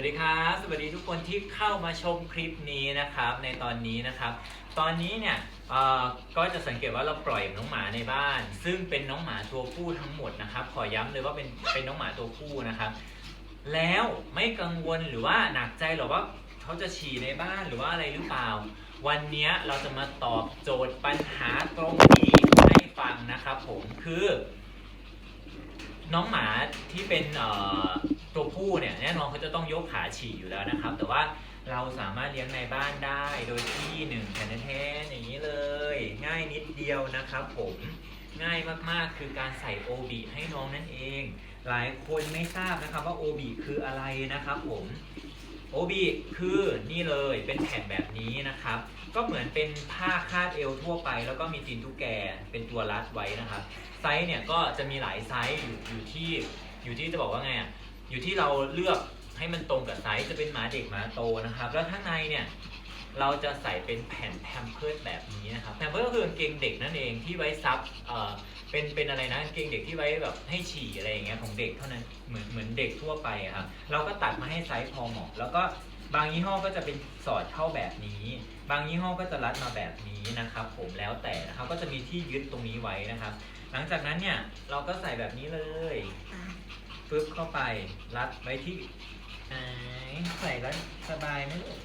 วัสดีครับ สวัสดีทุกคนที่เข้ามาชมคลิปนี้นะครับ ในตอนนี้นะครับ ตอนนี้เนี่ยก็จะสังเกตว่าเราปล่อยน้องหมาในบ้าน ซึ่งเป็นน้องหมาตัวผู้ทั้งหมดนะครับ ขอย้ำเลยว่าเป็นเป็นน้องหมาตัวผู้นะครับ แล้วไม่กังวลหรือว่าหนักใจหรอว่าเขาจะฉี่ในบ้านหรือว่าอะไรหรือเปล่า วันนี้เราจะมาตอบโจทย์ปัญหาตรงนี้ให้ฟังนะครับ ผมคือ น้องหมาที่เป็นเอ่อ ตัวผู้เนี่ยแน่นอนเขาจะต้องยกขาฉี่อยู่แล้วนะครับ แต่ว่าเราสามารถเลี้ยงในบ้านได้โดยที่หนึ่งแทนแทนอย่างนี้เลย ง่ายนิดเดียวนะครับผมง่ายมากๆ คือการใส่โอบิให้น้องนั่นเอง หลายคนไม่ทราบนะครับว่าโอบิคืออะไรนะครับผมโอบิคือนี่เลยเป็นแผ่นแบบนี้นะครับ ก็เหมือนเป็นผ้าคาดเอวทั่วไป แล้วก็มีตีนตุ๊กแกเป็นตัวรัดไว้นะครับ ไซส์เนี่ยก็จะมีหลายไซส์อยู่อยู่ที่อยู่ที่จะบอกว่าไงอะ อยู่ที่เราเลือกให้มันตรงกับไซส์จะเป็นหมาเด็กหมาโตนะครับ แล้วข้างในเนี่ยเราจะใส่เป็นแผ่นแพมเพิร์ดแบบนี้นะครับแพมเพิร์ดก็คือกางเกงเด็กนั่นเองที่ไว้ซับเอ่อเป็นเป็นอะไรนะกางเกงเด็กที่ไว้แบบให้ฉี่อะไรอย่างเงี้ยของเด็กเท่านั้นเหมือนเหมือนเด็กทั่วไปอะครับเราก็ตัดมาให้ไซส์พอเหมาะแล้วก็บางยี่ห้อก็จะเป็นสอดเข้าแบบนี้ บางยี่ห้อก็จะรัดมาแบบนี้นะครับ ผมแล้วแต่นะครับก็จะมีที่ยึดตรงนี้ไว้นะครับ หลังจากนั้นเนี่ยเราก็ใส่แบบนี้เลย ปึ๊บเข้าไป รัดไว้ที่อ่าใส่แล้วสบายไหมลูก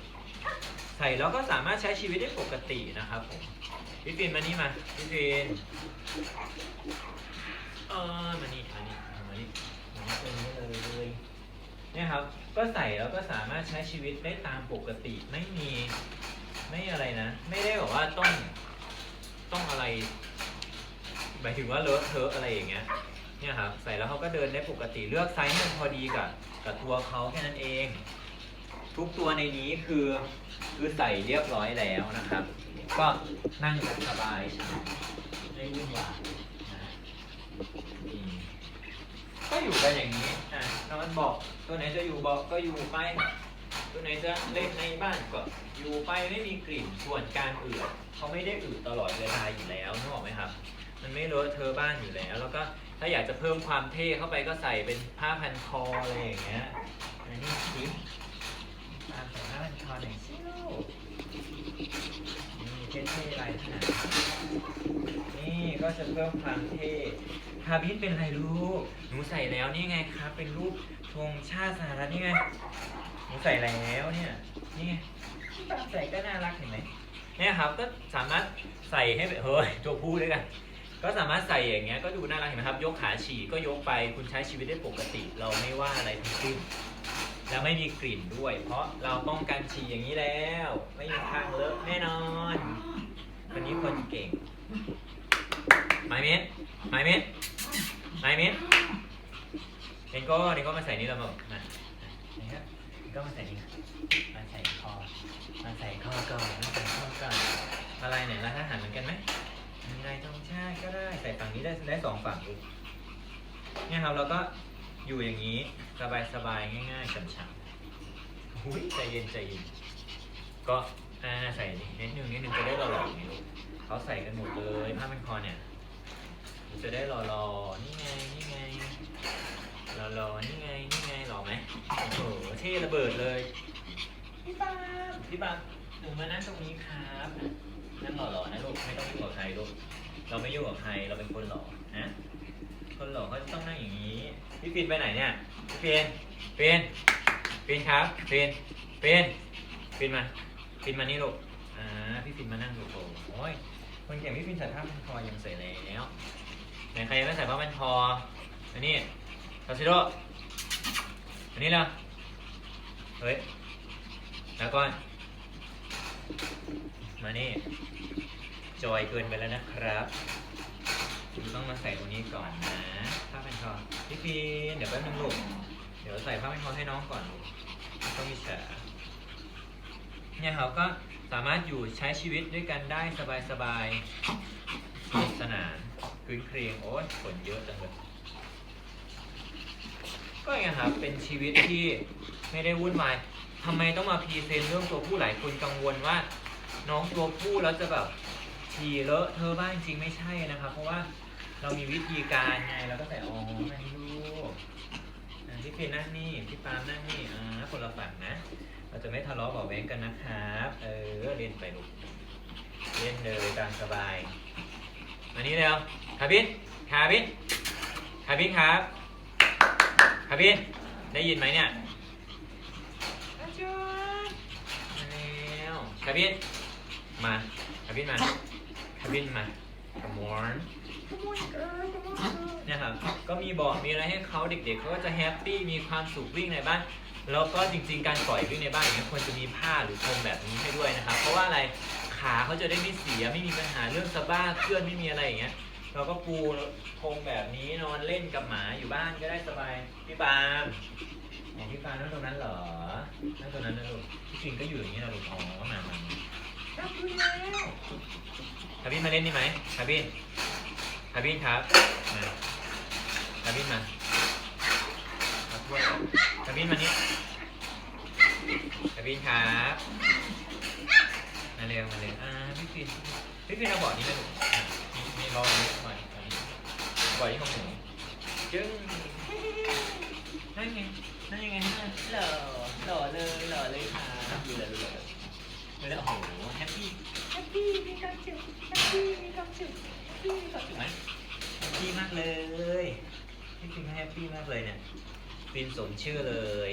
ใส่แล้วก็สามารถใช้ชีวิตได้ปกตินะครับผมพี่ฟินมานี่มาพี่ฟินเออมานี่มานี่มานี่มานี่ตรงนี้เลยเนี่ยครับ ก็ใส่แล้วก็สามารถใช้ชีวิตได้ตามปกติไม่มีไม่อะไรนะ ไม่ได้บอกว่าต้องต้องอะไรหมายถึงว่าเลอะเทอะอะไรอย่างเงี้ย เนี่ยครับใส่แล้วเขาก็เดินได้ปกติเลือกไซส์ให้มันพอดีกับกับตัวเขาแค่นั้นเอง ทุกตัวในนี้คือคือใส่เรียบร้อยแล้วนะครับ ก็นั่งสบายไม่วุ่นวายนะก็อยู่กันอย่างนี้อะนอนบอกตัวไหนจะอยู่บอกก็อยู่ไป ตัวไหนจะเล่นในบ้านก็อยู่ไปไม่มีกลิ่นส่วนการอืดเขาไม่ได้อืดตลอดเวลาอยู่แล้วนึกออกไหมครับ มันไม่เลอะเทอะบ้านอยู่แล้ว แล้วก็ ถ้าอยากจะเพิ่มความเท่เข้าไปก็ใส่เป็นผ้าพันคออะไรอย่างเงี้ยอันนี้สิตามใส่ผ้าพันคอหน่อยสิลูกนี่เท่ๆลายขนาดนี่ก็จะเพิ่มความเท่ฮาบิสเป็นอะไรลูก หนูใส่แล้วนี่ไงครับ เป็นรูปธงชาติสหรัฐนี่ไง หนูใส่แล้วเนี่ย นี่ไงใส่ก็น่ารักเห็นไหมเนี่ยครับก็สามารถใส่ให้แบบเฮ้ยตัวผู้ด้วยกัน ก็สามารถใส่อย่างเงี้ยก็ดูน่ารักเห็นไหมครับ ยกขาฉี่ก็ยกไปคุณใช้ชีวิตได้ปกติ เราไม่ว่าอะไรทั้งสิ้นแล้วไม่มีกลิ่นด้วย เพราะเราป้องกันฉี่อย่างนี้แล้ว ไม่มีทางเลอะแน่นอนคนนี้คนเก่งไมเมนไมเมนไมเมนเองก็เองก็มาใส่นี่เราแบบมานี่ครับเองก็มาใส่นี่มาใส่คอมาใส่คอก่อนมาใส่คอก่อนอะไรเนี่ยร้านอาหารเหมือนกันไหม ยังไงธงชาติก็ได้ ใส่ฝั่งนี้ได้ได้สองฝั่งลูกเนี่ยครับเราก็อยู่อย่างนี้สบายสบายๆง่ายๆฉ่ำๆหุ้ยใจเย็นใจเย็นก็อ่าใส่นิดนึงนิดนึงจะได้หล่อๆอย่างนี้ลูกเขาใส่กันหมดเลยผ้าเป็นคอเนี่ยจะได้หล่อๆนี่ไงนี่ไงหล่อๆนี่ไงนี่ไงหล่อไหมโอ้โหเท่ระเบิดเลยพี่ปาล์มพี่ปาล์มหนูมานั่งตรงนี้ครับนั่งหล่อๆนะลูกไม่ต้องยุ่งกับใครลูก เราไม่ยุ่งกับใคร เราเป็นคนหล่อนะ คนหล่อเขาจะต้องนั่งอย่างนี้ พี่ปินไปไหนเนี่ย พี่ปินปินปินครับปินปินปินมาปินมานี่ลูก อ่า พี่ปินมานั่งดูโโอ้ย คนเก่งพี่ปินใส่ผ้าพันคอยังใส่แล้วไหนใครยังไม่ใส่ผ้าพันคอ อันนี้คาซิโร่อันนี้ละเฮ้ย แล้วก่อนมานี่ จอยเกินไปแล้วนะครับคุณต้องมาใส่ตรงนี้ก่อนนะผ้าพันคอพี่ปีนเดี๋ยวแป๊บนึงลูกเดี๋ยวใส่ผ้าพันคอให้น้องก่อนลูกต้องมีแฉเนี่ยเขาก็สามารถอยู่ใช้ชีวิตด้วยกันได้สบายๆสนุกสนานคืนเครงโอ้ยฝนเยอะจังเลยก็อย่างนี้ครับเป็นชีวิตที่ไม่ได้วุ่นวายทำไมต้องมาพรีเซนต์เรื่องตัวผู้หลายคนกังวลว่า น้องตัวผู้แล้วจะแบบ ฉี่เลอะเธอะบ้างจริงไม่ใช่นะครับ เพราะว่าเรามีวิธีการไงเราก็ใส่อ๋อมานี่ลูกอะพี่ฟินนั่งนี่พี่ปาล์มนั่งนี่อ่าคนละฝั่งนะ เราจะไม่ทะเลาะเบาะแว้งกันนะครับเออเล่นไปลูกเล่นเลยตามสบายมานี่เร็วคาบินคาบินคาบินครับคาบินได้ยินไหมเนี่ยอาจารย์มาแล้วคาบินมาคาบินมา คาบินมา Come on เนี่ยครับ ก็มีบอกมีอะไรให้เขาเด็กๆเขาก็จะแฮปปี้มีความสุขวิ่งในบ้าน แล้วก็จริงๆ การปล่อยวิ่งในบ้านอย่างเงี้ยควรจะมีผ้าหรือพรมแบบนี้ให้ด้วยนะครับ เพราะว่าอะไรขาเขาจะได้ไม่เสียไม่มีปัญหาเรื่องสะบ้าเคลื่อนไม่มีอะไรอย่างเงี้ย เราก็ปูพรมแบบนี้นอนเล่นกับหมาอยู่บ้านก็ได้สบายพี่ปาล์มอ๋อพี่ปาล์มนั่งตรงนั้นเหรอนั่งตรงนั้นนะลูกพี่ฟินก็อยู่อย่างนี้นะลูกอ๋อมามานั่งคุยแล้ว คาบินมาเล่นนี่ไหมคาบินคาบินครับมาคาบินมามาช่วยคาบินมานี่คาบินครับมาเร็วมาเร็วอ่าพี่ฟินพี่ฟินเอาบอร์ดนี้มาดูอะมีมีบอร์ดนี้บอร์ดนี้บอร์ดนี้ของหนูจึ้งนั่นไงนั่นไงนั่นหล่อหล่อเลยหล่อเลยครับดูเลยดูเลย ดูเลยโอ้โหแฮปปี้แฮปปี้มีความสุขแฮปปี้มีความสุขแฮปปี้มีความสุขไหมแฮปปี้มากเลยพี่ฟินก็แฮปปี้มากเลยเนี่ยฟินสมชื่อเลย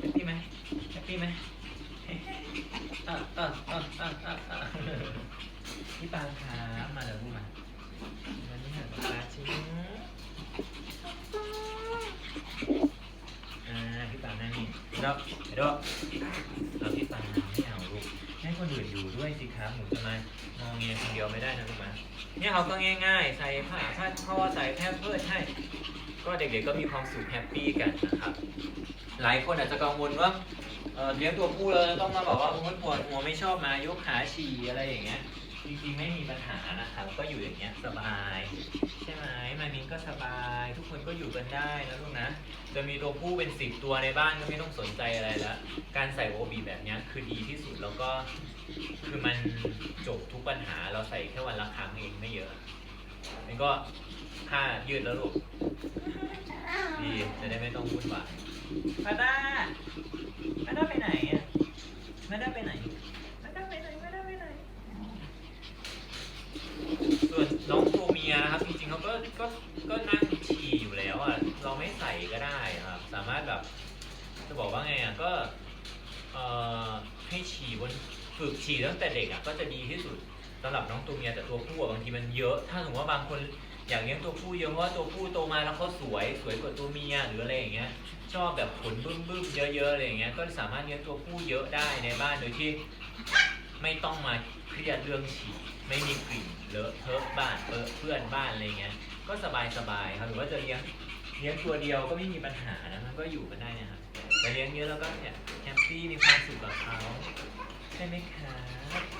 แฮปปี้ไหมแฮปปี้ไหมอะอะอะอะอะอะพี่ปาครับมาเดี๋ยวพูดมาวันนี้หาปลาชิ้นอ่าพี่ปานั่งนี่เดี๋ยวเดี๋ยว คนอื่นอยู่ด้วยสิครับหนูจะมามองเงียคนเดียวไม่ได้นะลูกนะเนี่ยเขาก็ง่าย ๆ ใส่ผ้าผ้าเพราะว่าใส่แพมเพิร์สให้ ก็เด็กๆก็มีความสุขแฮปปี้กันนะครับ หลายคนอาจจะกังวลว่าเอ่อเลี้ยงตัวผู้แล้วต้องมาบอกว่าโอ้ยปวดหัวไม่ชอบมายกขาฉี่อะไรอย่างเงี้ยจริงๆไม่มีปัญหานะครับก็อยู่อย่างเงี้ยสบาย ใช่ไหมมานินก็สบาย ทุกคนก็อยู่กันได้นะลูกนะ จะมีตัวผู้เป็นสิบตัวในบ้านก็ไม่ต้องสนใจอะไรล้วการใส่โอบีแบบเนี้ยคือดีที่สุดแล้วก็ คือมันจบทุกปัญหาเราใส่แค่วันละครั้งเองไม่เยอะมันก็ผ้ายืดแล้วลูกดีจะได้ไม่ต้องวุ่นวายมาด้ามาด้าไปไหนอะมาด้าไปไหนมาด้าไปไหน ฝึกฉี่ตั้งแต่เด็กอะก็จะดีที่สุดสำหรับน้องตัวเมียแต่ตัวผู้อะบางทีมันเยอะ ถ้าสมมติว่าบางคนอยากเลี้ยงตัวผู้เยอะเพราะว่าตัวผู้โตมาแล้วเขาสวยสวยกว่าตัวเมียหรืออะไรอย่างเงี้ย ชอบแบบขนบึ้มบึ้มๆเยอะๆอะไรอย่างเงี้ยก็สามารถเลี้ยงตัวผู้เยอะได้ในบ้านโดยที่ ไม่ต้องมาเครียดเรื่องฉี่ไม่มีกลิ่นเลอะเทอะบ้านเปอะเพื่อนบ้านอะไรเงี้ยก็สบายสบายๆครับหรือว่าจะเลี้ยงเลี้ยงตัวเดียวก็ไม่มีปัญหานะมันก็อยู่กันได้นะครับแต่เลี้ยงเยอะแล้วก็เนี่ยแฮปปี้มีความสุขกับเขา ใช่ไหมครับ